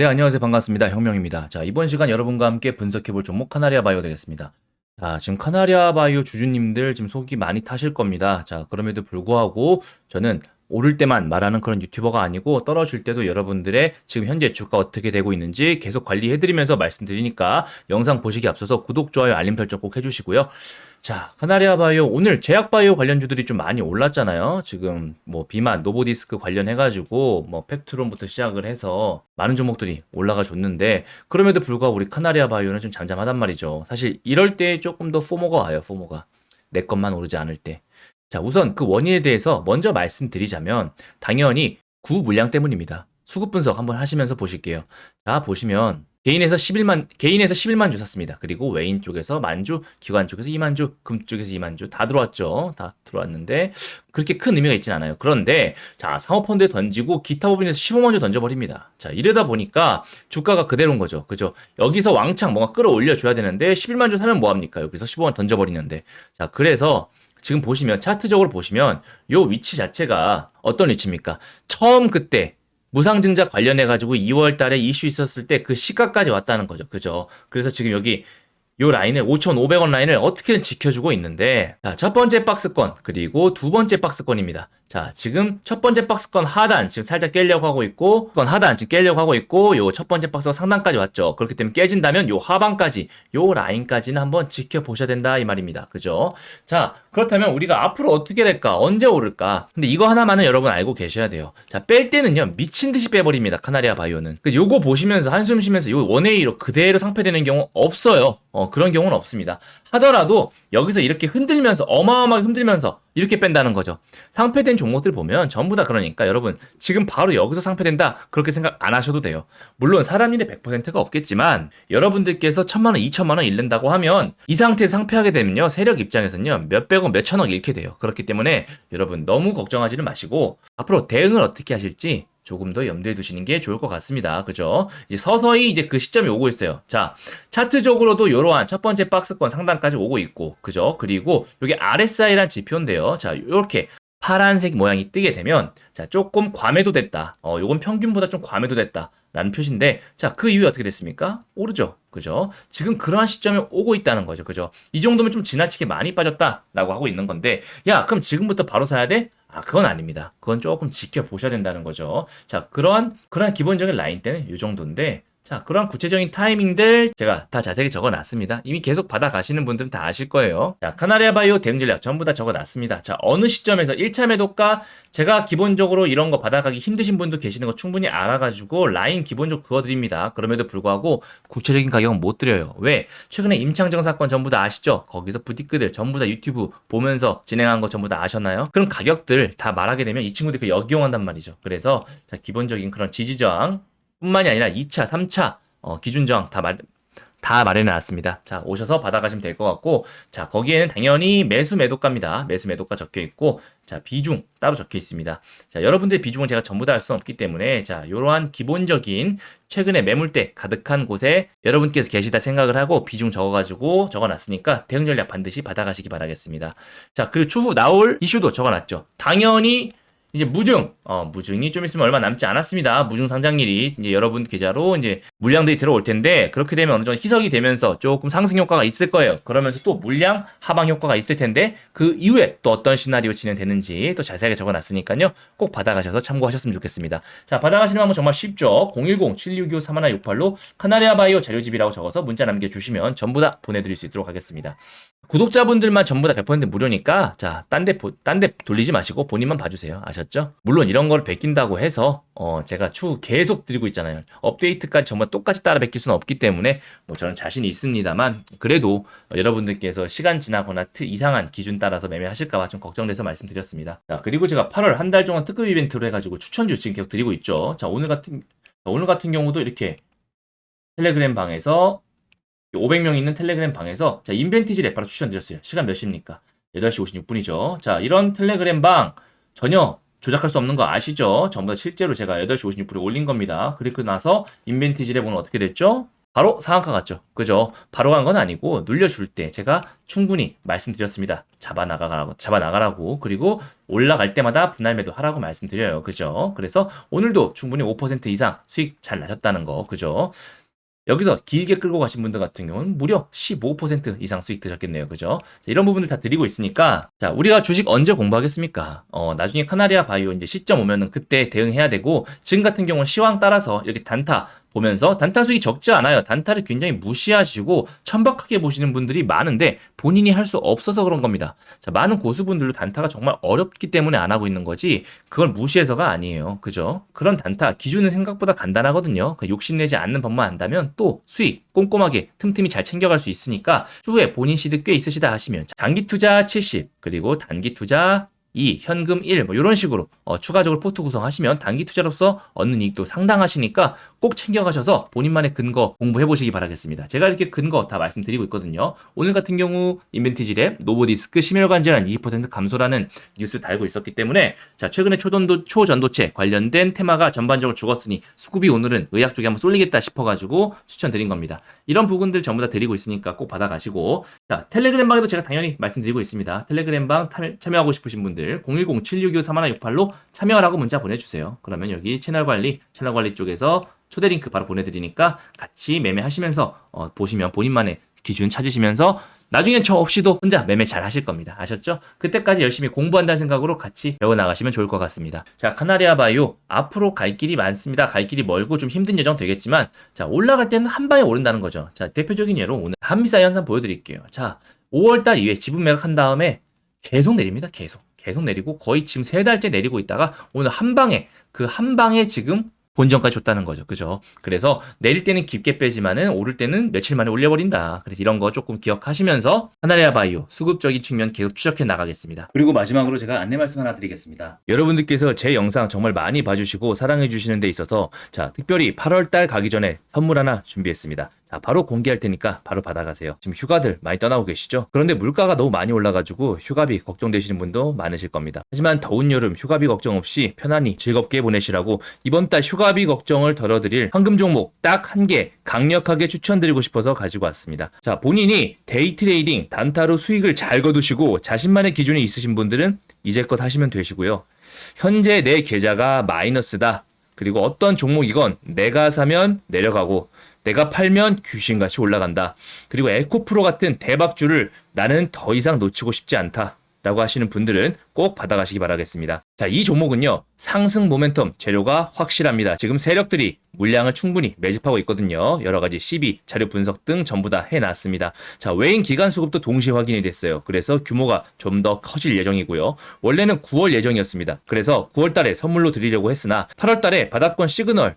네, 안녕하세요. 반갑습니다. 혁명입니다. 자, 이번 시간 여러분과 함께 분석해 볼 종목 카나리아 바이오 되겠습니다. 자, 지금 카나리아 바이오 주주님들 지금 속이 많이 타실 겁니다. 자, 그럼에도 불구하고 저는 오를 때만 말하는 그런 유튜버가 아니고 떨어질 때도 여러분들의 지금 현재 주가 어떻게 되고 있는지 계속 관리해드리면서 말씀드리니까 영상 보시기 앞서서 구독, 좋아요, 알림 설정 꼭 해주시고요. 자, 카나리아 바이오 오늘 제약 바이오 관련주들이 좀 많이 올랐잖아요. 지금 뭐 비만, 노보디스크 관련해 가지고 뭐 펩트론부터 시작을 해서 많은 종목들이 올라가 줬는데 그럼에도 불구하고 우리 카나리아 바이오는 좀 잠잠하단 말이죠. 사실 이럴 때 조금 더 포모가 와요. 포모가 내 것만 오르지 않을 때. 자, 우선 그 원인에 대해서 먼저 말씀드리자면 당연히 구 물량 때문입니다. 수급 분석 한번 하시면서 보실게요. 자, 보시면 개인에서 11만 개인에서 11만 주 샀습니다. 그리고 외인 쪽에서 만 주, 기관 쪽에서 2만 주, 금 쪽에서 2만 주 다 들어왔죠. 다 들어왔는데 그렇게 큰 의미가 있진 않아요. 그런데 자, 상호펀드에 던지고 기타 법인에서 15만 주 던져 버립니다. 자, 이러다 보니까 주가가 그대로인 거죠. 그죠? 여기서 왕창 뭔가 끌어올려 줘야 되는데 11만 주 사면 뭐 합니까? 여기서 15만 던져 버리는데. 자, 그래서 지금 보시면 차트적으로 보시면 요 위치 자체가 어떤 위치입니까? 처음 그때 무상증자 관련해 가지고 2월 달에 이슈 있었을 때 그 시가까지 왔다는 거죠. 그죠? 그래서 지금 여기 요 라인을 5,500원 라인을 어떻게든 지켜주고 있는데 자, 첫 번째 박스권 그리고 두 번째 박스권입니다. 자, 지금 첫 번째 박스권 하단 지금 살짝 깨려고 하고 있고, 건 하단 지금 깨려고 하고 있고, 요 첫 번째 박스가 상단까지 왔죠. 그렇기 때문에 깨진다면 요 하방까지, 요 라인까지는 한번 지켜보셔야 된다 이 말입니다. 그죠? 자, 그렇다면 우리가 앞으로 어떻게 될까? 언제 오를까? 근데 이거 하나만은 여러분 알고 계셔야 돼요. 자, 뺄 때는요 미친 듯이 빼버립니다. 카나리아 바이오는. 그 요거 보시면서 한숨 쉬면서 요 원웨이로 그대로 상패되는 경우 없어요. 어, 그런 경우는 없습니다. 하더라도 여기서 이렇게 흔들면서 어마어마하게 흔들면서 이렇게 뺀다는 거죠. 상패된 종목들 보면 전부 다 그러니까 여러분 지금 바로 여기서 상패된다 그렇게 생각 안 하셔도 돼요. 물론 사람 일의 100%가 없겠지만 여러분들께서 천만 원, 이천만 원 잃는다고 하면 이 상태에서 상패하게 되면요 세력 입장에서는요 몇백억, 몇천억 잃게 돼요. 그렇기 때문에 여러분 너무 걱정하지는 마시고 앞으로 대응을 어떻게 하실지 조금 더 염두에 두시는 게 좋을 것 같습니다. 그죠? 이제 서서히 이제 그 시점이 오고 있어요. 자, 차트적으로도 이러한 첫 번째 박스권 상단까지 오고 있고, 그죠? 그리고 이게 RSI란 지표인데요. 자, 이렇게 파란색 모양이 뜨게 되면, 자, 조금 과매도 됐다. 어, 요건 평균보다 좀 과매도 됐다. 라는 표시인데, 자, 그 이후에 어떻게 됐습니까? 오르죠. 그죠? 지금 그러한 시점에 오고 있다는 거죠. 그죠? 이 정도면 좀 지나치게 많이 빠졌다라고 하고 있는 건데, 야, 그럼 지금부터 바로 사야 돼? 아, 그건 아닙니다. 그건 조금 지켜보셔야 된다는 거죠. 자, 그러한, 그러한 기본적인 라인 때는 이 정도인데, 자, 그러한 구체적인 타이밍들 제가 다 자세히 적어 놨습니다. 이미 계속 받아가시는 분들은 다 아실 거예요. 자, 카나리아 바이오 대응 전략 전부 다 적어 놨습니다. 자, 어느 시점에서 1차 매도가 제가 기본적으로 이런 거 받아가기 힘드신 분도 계시는 거 충분히 알아가지고 라인 기본적으로 그어 드립니다. 그럼에도 불구하고 구체적인 가격은 못 드려요. 왜? 최근에 임창정 사건 전부 다 아시죠? 거기서 부티크들 전부 다 유튜브 보면서 진행한 거 전부 다 아셨나요? 그럼 가격들 다 말하게 되면 이 친구들이 그 역이용한단 말이죠. 그래서 자, 기본적인 그런 지지저항 뿐만이 아니라 2차, 3차 어, 기준 저항 다 말, 다 마련해 놨습니다. 자, 오셔서 받아가시면 될 것 같고, 자, 거기에는 당연히 매수 매도가입니다. 매수 매도가 적혀 있고, 자, 비중 따로 적혀 있습니다. 자, 여러분들의 비중은 제가 전부 다 할 수는 없기 때문에, 자, 이러한 기본적인 최근에 매물대 가득한 곳에 여러분께서 계시다 생각을 하고 비중 적어가지고 적어놨으니까 대응 전략 반드시 받아가시기 바라겠습니다. 자, 그리고 추후 나올 이슈도 적어놨죠. 당연히 이제 무증, 어, 무증이 좀 있으면 얼마 남지 않았습니다. 무증 상장일이 이제 여러분 계좌로 이제 물량들이 들어올 텐데 그렇게 되면 어느 정도 희석이 되면서 조금 상승 효과가 있을 거예요. 그러면서 또 물량 하방 효과가 있을 텐데 그 이후에 또 어떤 시나리오 진행되는지 또 자세하게 적어놨으니까요. 꼭 받아가셔서 참고하셨으면 좋겠습니다. 자, 받아가시는 방법 정말 쉽죠. 010-7625-3168로 카나리아 바이오 자료집이라고 적어서 문자 남겨주시면 전부 다 보내드릴 수 있도록 하겠습니다. 구독자분들만 전부 다 100% 무료니까 자, 딴데 딴데 돌리지 마시고 본인만 봐주세요. 아셨죠? 물론 이런 걸 베낀다고 해서 어, 제가 추후 계속 드리고 있잖아요. 업데이트까지 정말 똑같이 따라 베낄 수는 없기 때문에 뭐 저는 자신이 있습니다만 그래도 여러분들께서 시간 지나거나 트 이상한 기준 따라서 매매하실까봐 좀 걱정돼서 말씀드렸습니다. 자, 그리고 제가 8월 한 달 동안 특급 이벤트로 해가지고 추천주 지금 계속 드리고 있죠. 자, 오늘 같은 오늘 같은 경우도 이렇게 텔레그램 방에서 500명 있는 텔레그램 방에서 자, 인벤티지 레파로 추천드렸어요. 시간 몇 시입니까? 8시 56분이죠. 자, 이런 텔레그램 방 전혀 조작할 수 없는 거 아시죠? 전부 다 실제로 제가 8시 56분에 올린 겁니다. 그리고 나서 인벤티지를 보면 어떻게 됐죠? 바로 상한가 갔죠. 그죠? 바로 간 건 아니고 눌려줄 때 제가 충분히 말씀드렸습니다. 잡아 나가라고, 잡아 나가라고. 그리고 올라갈 때마다 분할 매도 하라고 말씀드려요. 그죠? 그래서 오늘도 충분히 5% 이상 수익 잘 나셨다는 거. 그죠? 여기서 길게 끌고 가신 분들 같은 경우는 무려 15% 이상 수익 드셨겠네요. 그죠? 자, 이런 부분들 다 드리고 있으니까 자, 우리가 주식 언제 공부하겠습니까? 어, 나중에 카나리아 바이오 이제 시점 오면은 그때 대응해야 되고 지금 같은 경우는 시황 따라서 이렇게 단타 보면서 단타 수익이 적지 않아요. 단타를 굉장히 무시하시고 천박하게 보시는 분들이 많은데 본인이 할 수 없어서 그런 겁니다. 자, 많은 고수분들도 단타가 정말 어렵기 때문에 안 하고 있는 거지 그걸 무시해서가 아니에요. 그죠? 그런 단타 기준은 생각보다 간단하거든요. 그 욕심내지 않는 법만 안다면 또 수익 꼼꼼하게 틈틈이 잘 챙겨갈 수 있으니까 추후에 본인 시드 꽤 있으시다 하시면 장기 투자 70 그리고 단기 투자 2, 현금 1, 뭐 이런 식으로 어, 추가적으로 포트 구성하시면 단기 투자로서 얻는 이익도 상당하시니까 꼭 챙겨가셔서 본인만의 근거 공부해 보시기 바라겠습니다. 제가 이렇게 근거 다 말씀드리고 있거든요. 오늘 같은 경우 인벤티지랩 노보디스크 심혈관 질환 2% 감소라는 뉴스 달고 있었기 때문에 자 최근에 초전도 초전도체 관련된 테마가 전반적으로 죽었으니 수급이 오늘은 의학 쪽에 한번 쏠리겠다 싶어가지고 추천드린 겁니다. 이런 부분들 전부 다 드리고 있으니까 꼭 받아가시고 자 텔레그램 방에도 제가 당연히 말씀드리고 있습니다. 텔레그램 방 탐- 참여하고 싶으신 분들 010-769-3168로 참여하라고 문자 보내주세요. 그러면 여기 채널 관리 채널 관리 쪽에서 초대 링크 바로 보내드리니까 같이 매매하시면서 어, 보시면 본인만의 기준 찾으시면서 나중엔 저 없이도 혼자 매매 잘 하실 겁니다. 아셨죠? 그때까지 열심히 공부한다는 생각으로 같이 배워나가시면 좋을 것 같습니다. 자, 카나리아 바이오 앞으로 갈 길이 많습니다. 갈 길이 멀고 좀 힘든 예정 되겠지만 자, 올라갈 때는 한 방에 오른다는 거죠. 자, 대표적인 예로 오늘 한미사이 현상 보여드릴게요. 자, 5월달 이후에 지분 매각한 다음에 계속 내립니다. 계속. 계속 내리고 거의 지금 세 달째 내리고 있다가 오늘 한 방에 그 한 방에 지금 본전까지 줬다는 거죠. 그죠? 그래서 내릴 때는 깊게 빼지만은 오를 때는 며칠 만에 올려버린다. 그래서 이런 거 조금 기억하시면서 하나리아 바이오 수급적인 측면 계속 추적해 나가겠습니다. 그리고 마지막으로 제가 안내 말씀 하나 드리겠습니다. 여러분들께서 제 영상 정말 많이 봐주시고 사랑해 주시는 데 있어서 자 특별히 8월달 가기 전에 선물 하나 준비했습니다. 자, 바로 공개할 테니까 바로 받아가세요. 지금 휴가들 많이 떠나고 계시죠? 그런데 물가가 너무 많이 올라가지고 휴가비 걱정되시는 분도 많으실 겁니다. 하지만 더운 여름 휴가비 걱정 없이 편안히 즐겁게 보내시라고 이번 달 휴가비 걱정을 덜어드릴 황금 종목 딱 한 개 강력하게 추천드리고 싶어서 가지고 왔습니다. 자, 본인이 데이 트레이딩 단타로 수익을 잘 거두시고 자신만의 기준이 있으신 분들은 이제껏 하시면 되시고요. 현재 내 계좌가 마이너스다. 그리고 어떤 종목이건 내가 사면 내려가고 내가 팔면 귀신같이 올라간다. 그리고 에코프로 같은 대박주를 나는 더 이상 놓치고 싶지 않다. 라고 하시는 분들은 꼭 받아가시기 바라겠습니다. 자, 이 종목은요, 상승 모멘텀 재료가 확실합니다. 지금 세력들이 물량을 충분히 매집하고 있거든요. 여러 가지 CB, 자료 분석 등 전부 다 해놨습니다. 자, 외인 기간 수급도 동시에 확인이 됐어요. 그래서 규모가 좀 더 커질 예정이고요. 원래는 9월 예정이었습니다. 그래서 9월 달에 선물로 드리려고 했으나 8월 달에 바닥권 시그널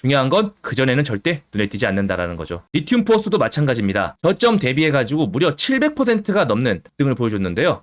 중요한 건 그전에는 절대 눈에 띄지 않는다라는 거죠. 리튬 포스도 마찬가지입니다. 저점 대비해가지고 무려 700%가 넘는 등을 보여줬는데요.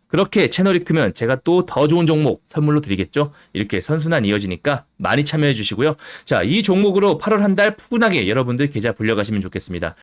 그렇게 채널이 크면 제가 또 더 좋은 종목 선물로 드리겠죠? 이렇게 선순환 이어지니까 많이 참여해 주시고요. 자, 이 종목으로 8월 한 달 푸근하게 여러분들 계좌 불려가시면 좋겠습니다.